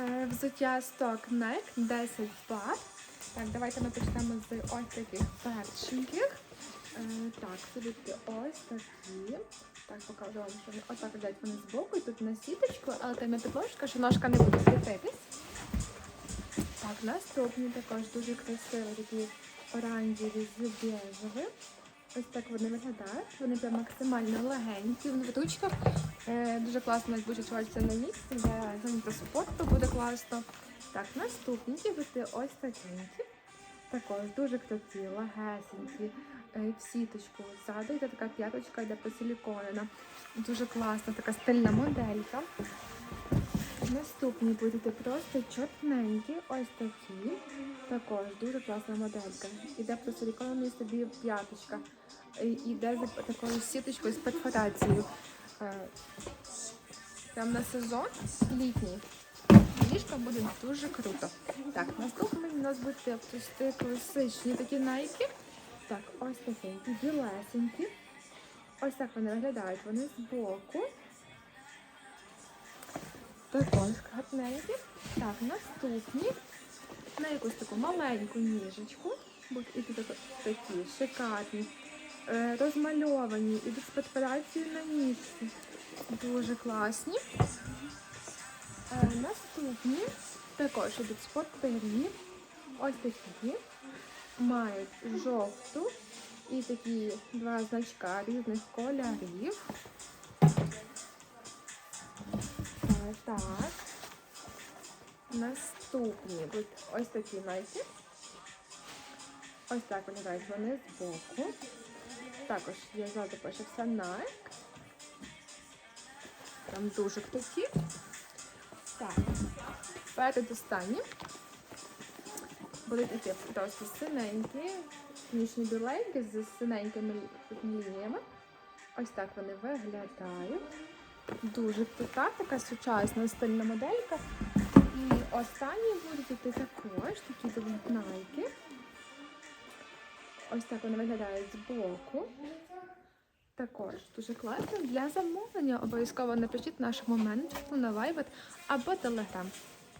Е, Взуття Stock Neck 10 пар. Так, давайте ми почнемо з ось таких першеньких. Е, так, будуть ось такі. Так, покажу вам, що вони отак йдуть вони збоку, і тут на сіточку, але там є підложка, що ножка не буде світитись. Так, наступні також дуже красиві такі оранжеві з біжевим. Ось так вони виглядають. Вони прям максимально легенькі, в ручках. Е, дуже класно, як буде чуватися на місці, для занятого спорту буде класно. Так, наступні ті бути ось такенькі. Також дуже круті, легесенькі, е, в сіточку ззаду йде така п'яточка, йде посиліконена. Дуже класна, така стильна моделька. Наступні будуть просто чорненькі, ось такі. Також дуже класна моделька. Іде посиліконена собі п'яточка. Іде з такою сіточкою з перфорацією. Е, Прям на сезон літній. Ліжка буде дуже круто. Так, наступний у нас буде пусти класичні такі найки. Так, ось такі білесенькі. Ось так вони виглядають. Вони збоку. Також гарненькі. Так, наступні. На якусь таку маленьку ніжечку. Будуть такі шикарні, е, розмальовані, ідуть з перфорацією на ніжці. Дуже класні. Е, наступні також ідуть спортивні. Ось такі. Мають жовту і такі два значка різних кольорів. Наступні ось такі найки. Ось так виглядають вони збоку. Також є ззаду пишеться Nike. Там дуже круті. Так. Передостанні. Будуть такі просто синенькі, ніжні біленькі з синенькими лініями. Ось так вони виглядають. Дуже крута, така сучасна стильна моделька. І останні будуть йти також, такі найки. Ось так вони виглядають збоку. Також дуже класно. Для замовлення обов'язково напишіть нашому менеджеру на Viber або Telegram.